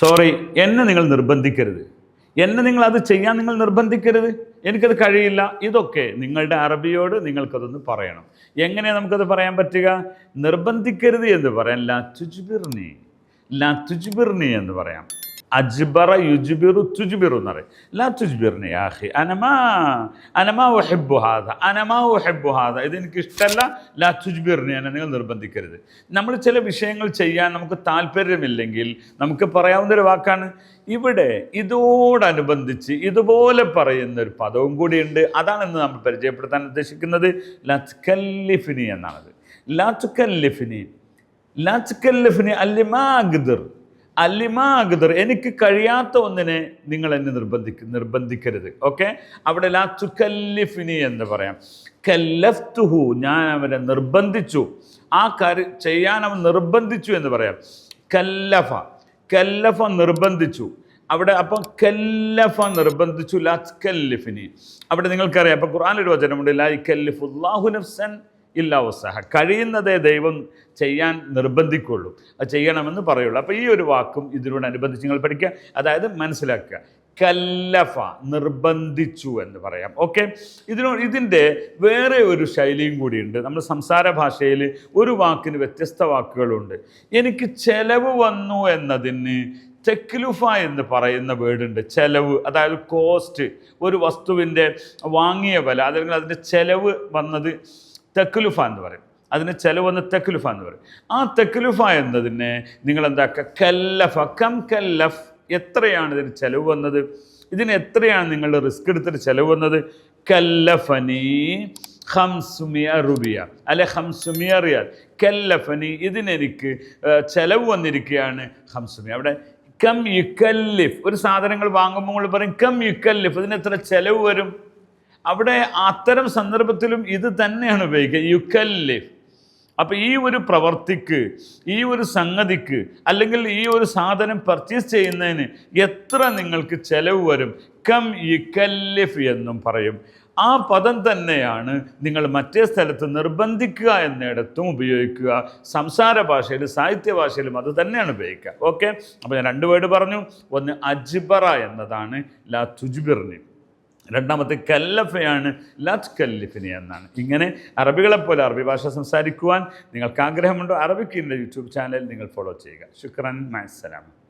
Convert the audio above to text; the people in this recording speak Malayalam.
സോറി എന്നെ നിങ്ങൾ നിർബന്ധിക്കരുത്. എന്നെ നിങ്ങൾ അത് ചെയ്യാൻ നിങ്ങൾ നിർബന്ധിക്കരുത്. എനിക്കത് കഴിയില്ല. ഇതൊക്കെ നിങ്ങളുടെ അറബിയോട് നിങ്ങൾക്കതൊന്ന് പറയണം. എങ്ങനെ നമുക്കത് പറയാൻ പറ്റുക? നിർബന്ധിക്കരുത് എന്ന് പറയാം. ലാ തുജ്ബിർനി ലാ തുജ്ബിർനി എന്ന് പറയാം. അജ്ബറ യുജ്ബിറു തുജ്ബിറു എന്ന് പറയും. ലാ തുജ്ബിർനി ആഹി അനമാ അനമാ ഒഹെബു ഹാദ. അനമാ ഒഹെബു ഹാദ. ഇതെനിക്ക് ഇഷ്ടമല്ല ലാ തുജ്ബിർനി എന്നെ നിങ്ങൾ നിർബന്ധിക്കരുത്. നമ്മൾ ചില വിഷയങ്ങൾ ചെയ്യാൻ നമുക്ക് താല്പര്യമില്ലെങ്കിൽ നമുക്ക് പറയാവുന്ന ഒരു വാക്കാണ്. ഇവിടെ ഇതോടനുബന്ധിച്ച് ഇതുപോലെ പറയുന്ന ഒരു പദവും കൂടിയുണ്ട്. അതാണ് നമ്മൾ പരിചയപ്പെടുത്താൻ ഉദ്ദേശിക്കുന്നത്. ലത്കല്ലിഫിനി എന്നാണത്. ലാത്തുക്കല്ലിഫിനി ലാത്തുക്കല്ലിഫിനി അല്ലിമാഗ്ദർ അല്ലിമാഗ്ദർ എനിക്ക് കഴിയാത്ത ഒന്നിനെ നിങ്ങൾ എന്നെ നിർബന്ധിക്ക നിർബന്ധിക്കരുത്. ഓക്കെ അവിടെ ലാത്തുക്കല്ലിഫിനി എന്ന് പറയാം. കല്ലഫ്തുഹു ഞാൻ അവനെ നിർബന്ധിച്ചു. ആ കാര്യം ചെയ്യാൻ അവൻ നിർബന്ധിച്ചു എന്ന് പറയാം. കല്ലഫ കല്ലഫ നിർബന്ധിച്ചു. അവിടെ അപ്പം കല്ലഫ നിർബന്ധിച്ചു ലാ കല്ലിഫിനി അവിടെ നിങ്ങൾക്കറിയാം അപ്പം ഖുർആാനൊരു വചനമുണ്ട് ലാ കല്ലിഫുല്ലാഹു നഫ്സൻ ഇല്ലാ വസ്സഹ. കഴിയുന്നതേ ദൈവം ചെയ്യാൻ നിർബന്ധിക്കുള്ളൂ. അത് ചെയ്യണമെന്ന് പറയുള്ളൂ. അപ്പോൾ ഈ ഒരു വാക്കും ഇതിനോടനുബന്ധിച്ച് നിങ്ങൾ പഠിക്കുക. അതായത് മനസ്സിലാക്കുക. കല്ലഫ നിർബന്ധിച്ചു എന്ന് പറയാം. ഓക്കെ? ഇതിനോ ഇതിന്റെ വേറെ ഒരു ശൈലിയും കൂടിയുണ്ട്. നമ്മൾ സംസാര ഭാഷയിൽ ഒരു വാക്കിന് വ്യത്യസ്ത വാക്കുകളുണ്ട്. എനിക്ക് ചെലവ് വന്നു എന്നതിന് ചെക്ലുഫ എന്ന് പറയുന്ന വേർഡുണ്ട്. ചെലവ് അതായത് കോസ്റ്റ് ഒരു വസ്തുവിന്റെ വാങ്ങിയ വില. അല്ലെങ്കിൽ അതിന്റെ ചെലവ് വന്നത് തെക്കുലുഫ എന്ന് പറയും. അതിന് ചെലവ് വന്ന് തെക്കുലുഫ എന്ന് പറയും. ആ തെക്കുലുഫ എന്നതിനെ നിങ്ങൾ എന്താക്കുക കല്ലഫ. കം കല്ലഫ്. എത്രയാണ് ഇതിന് ചെലവ് വന്നത്? ഇതിന് എത്രയാണ് നിങ്ങൾ റിസ്ക് എടുത്തിട്ട് ചെലവ് വന്നത്? കല്ലഫനി ഹംസുമിയ റുബിയ. അല്ലെ ഹംസുമിയ റിയാൽ. കല്ലഫനി ഇതിനെനിക്ക് ചെലവ് വന്നിരിക്കുകയാണ് ഹംസുമിയ അവിടെ കം യുക്കല്ലിഫ്. ഒരു സാധനങ്ങൾ വാങ്ങുമ്പോൾ പറയും കം യുക്കല്ലിഫ്. ഇതിന് എത്ര ചെലവ് വരും? അവിടെ അത്തരം സന്ദർഭത്തിലും ഇത് തന്നെയാണ് ഉപയോഗിക്കുക. യുക്കല്ലിഫ്. അപ്പോൾ ഈ ഒരു പ്രവർത്തിക്ക് ഈ ഒരു സംഗതിക്ക് അല്ലെങ്കിൽ ഈ ഒരു സാധനം പർച്ചേസ് ചെയ്യുന്നതിന് എത്ര നിങ്ങൾക്ക് ചെലവ് വരും? കം യുക്കല്ലിഫ് എന്നും പറയും. ആ പദം തന്നെയാണ് നിങ്ങൾ മറ്റേ സ്ഥലത്ത് നിർബന്ധിക്കുക എന്നിടത്തും ഉപയോഗിക്കുക. സംസാര ഭാഷയിൽ സാഹിത്യ ഭാഷയിലും അത് തന്നെയാണ് ഉപയോഗിക്കുക. ഓക്കെ അപ്പോൾ ഞാൻ രണ്ട് വേർഡ് പറഞ്ഞു. ഒന്ന് അജ്ബറ എന്നതാണ്. ലാ തുജ്ബിർനി. രണ്ടാമത്തെ കല്ലഫയാണ് ലത് കല്ലിഫിനി എന്നാണ്. ഇങ്ങനെ അറബികളെ പോലെ അറബി ഭാഷ സംസാരിക്കുവാൻ നിങ്ങൾക്ക് ആഗ്രഹമുണ്ടോ? അറബിക്കിന്റെ യൂട്യൂബ് ചാനൽ നിങ്ങൾ ഫോളോ ചെയ്യുക. ശുക്രൻ മൈസലാം